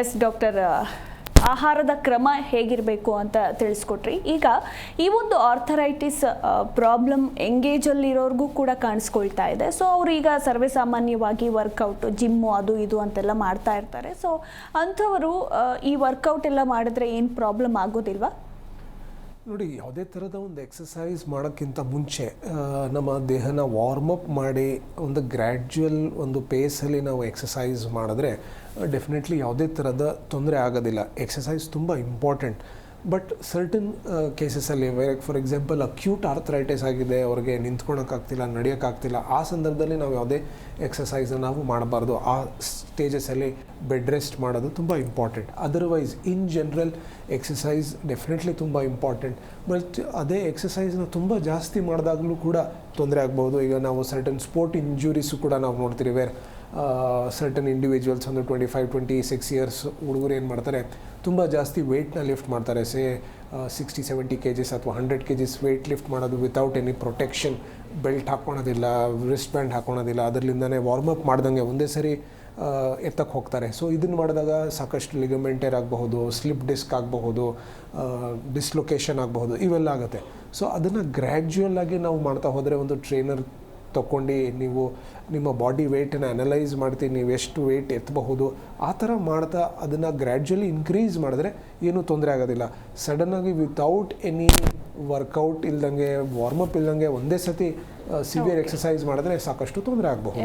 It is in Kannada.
ಎಸ್ ಡಾಕ್ಟರ್ ಆಹಾರದ ಕ್ರಮ ಹೇಗಿರಬೇಕು ಅಂತ ತಿಳಿಸ್ಕೊಟ್ರಿ. ಈಗ ಈ ಒಂದು ಆರ್ಥರೈಟಿಸ್ ಪ್ರಾಬ್ಲಮ್ ಎಂಗೇಜಲ್ಲಿರೋರ್ಗೂ ಕೂಡ ಕಾಣಿಸ್ಕೊಳ್ತಾ ಇದೆ. ಸೊ, ಅವರು ಈಗ ಸರ್ವೇ ಸಾಮಾನ್ಯವಾಗಿ ವರ್ಕೌಟ್, ಜಿಮ್ಮು ಅದು ಇದು ಅಂತೆಲ್ಲ ಮಾಡ್ತಾ ಇರ್ತಾರೆ. ಸೊ, ಅಂಥವರು ಈ ವರ್ಕೌಟ್ ಎಲ್ಲ ಮಾಡಿದ್ರೆ ಏನು ಪ್ರಾಬ್ಲಮ್ ಆಗೋದಿಲ್ವಾ? ನೋಡಿ, ಯಾವುದೇ ಥರದ ಒಂದು ಎಕ್ಸಸೈಸ್ ಮಾಡೋಕ್ಕಿಂತ ಮುಂಚೆ ನಮ್ಮ ದೇಹನ ವಾರ್ಮ್ ಅಪ್ ಮಾಡಿ ಒಂದು ಗ್ರ್ಯಾಜುವಲ್ ಒಂದು ಪೇಸಲ್ಲಿ ನಾವು ಎಕ್ಸಸೈಸ್ ಮಾಡಿದ್ರೆ ಡೆಫಿನೆಟ್ಲಿ ಯಾವುದೇ ಥರದ ತೊಂದರೆ ಆಗೋದಿಲ್ಲ. ಎಕ್ಸಸೈಸ್ ತುಂಬ ಇಂಪಾರ್ಟೆಂಟ್ ಬಟ್ ಸರ್ಟನ್ ಕೇಸಸಲ್ಲಿ ಫಾರ್ ಎಕ್ಸಾಂಪಲ್ ಅಕ್ಯೂಟ್ ಆರ್ಥರೈಟಿಸ್ ಆಗಿದೆ, ಅವ್ರಿಗೆ ನಿಂತ್ಕೊಳಕ್ಕಾಗ್ತಿಲ್ಲ, ನಡೆಯೋಕ್ಕಾಗ್ತಿಲ್ಲ, ಆ ಸಂದರ್ಭದಲ್ಲಿ ನಾವು ಯಾವುದೇ ಎಕ್ಸಸೈಸನ್ನು ನಾವು ಮಾಡಬಾರ್ದು. ಆ ಸ್ಟೇಜಸಲ್ಲಿ ಬೆಡ್ ರೆಸ್ಟ್ ಮಾಡೋದು ತುಂಬ important otherwise in general exercise definitely ತುಂಬ ಇಂಪಾರ್ಟೆಂಟ್ ಬಟ್ ಅದೇ ಎಕ್ಸಸೈಸ್ನ ತುಂಬ ಜಾಸ್ತಿ ಮಾಡಿದಾಗಲೂ ಕೂಡ ತೊಂದರೆ ಆಗ್ಬೋದು ಈಗ ನಾವು ಸರ್ಟನ್ ಸ್ಪೋರ್ಟ್ ಇಂಜುರೀಸು ಕೂಡ ನಾವು ನೋಡ್ತೀವಿ. ವೇರ್ ಸರ್ಟನ್ ಇಂಡಿವಿಜುವಲ್ಸ್ ಅಂದರೆ twenty five twenty six years ಹುಡುಗರು ಏನು ಮಾಡ್ತಾರೆ? ತುಂಬ ಜಾಸ್ತಿ ವೆಯ್ಟ್ನ ಲಿಫ್ಟ್ ಮಾಡ್ತಾರೆ. Say sixty seventy K Gs ಅಥವಾ hundred K Gs weight lift ಮಾಡೋದು ವಿತೌಟ್ ಎನಿ ಪ್ರೊಟೆಕ್ಷನ್ ಬೆಲ್ಟ್ ಹಾಕ್ಕೊಳೋದಿಲ್ಲ ರಿಸ್ಟ್ ಬ್ಯಾಂಡ್ ಹಾಕ್ಕೊಳೋದಿಲ್ಲ ಅದರಿಂದನೇ ವಾರ್ಮಪ್ ಮಾಡ್ದಂಗೆ ಒಂದೇ ಸರಿ ಎತ್ತಕ್ಕೆ ಹೋಗ್ತಾರೆ. ಸೊ ಇದನ್ನು ಮಾಡಿದಾಗ ಸಾಕಷ್ಟು ಲಿಗಮೆಂಟೇರ್ ಆಗಬಹುದು ಸ್ಲಿಪ್ ಡಿಸ್ಕ್ ಆಗಬಹುದು ಡಿಸ್ಲೊಕೇಶನ್ ಆಗಬಹುದು ಇವೆಲ್ಲ ಆಗುತ್ತೆ. ಸೊ ಅದನ್ನು ಗ್ರ್ಯಾಜುವಲ್ ಆಗಿ ನಾವು ಮಾಡ್ತಾ ಹೋದರೆ ಒಂದು ಟ್ರೈನರ್ ತಗೊಂಡು ನೀವು ನಿಮ್ಮ ಬಾಡಿ ವೆಯ್ಟನ್ನು ಅನಲೈಸ್ ಮಾಡ್ತೀನಿ ನೀವು ಎಷ್ಟು ವೆಯ್ಟ್ ಎತ್ತಬಹುದು ಆ ಥರ ಮಾಡ್ತಾ ಅದನ್ನು ಗ್ರ್ಯಾಜುಯಲಿ ಇನ್ಕ್ರೀಸ್ ಮಾಡಿದ್ರೆ ಏನೂ ತೊಂದರೆ ಆಗೋದಿಲ್ಲ. ಸಡನ್ನಾಗಿ ವಿತೌಟ್ ಎನಿ ವರ್ಕೌಟ್ ಇಲ್ದಂಗೆ ವಾರ್ಮಪ್ ಇಲ್ದಂಗೆ ಒಂದೇ ಸತಿ ಸಿವಿಯರ್ ಎಕ್ಸಸೈಸ್ ಮಾಡಿದ್ರೆ ಸಾಕಷ್ಟು ತೊಂದರೆ ಆಗಬಹುದು.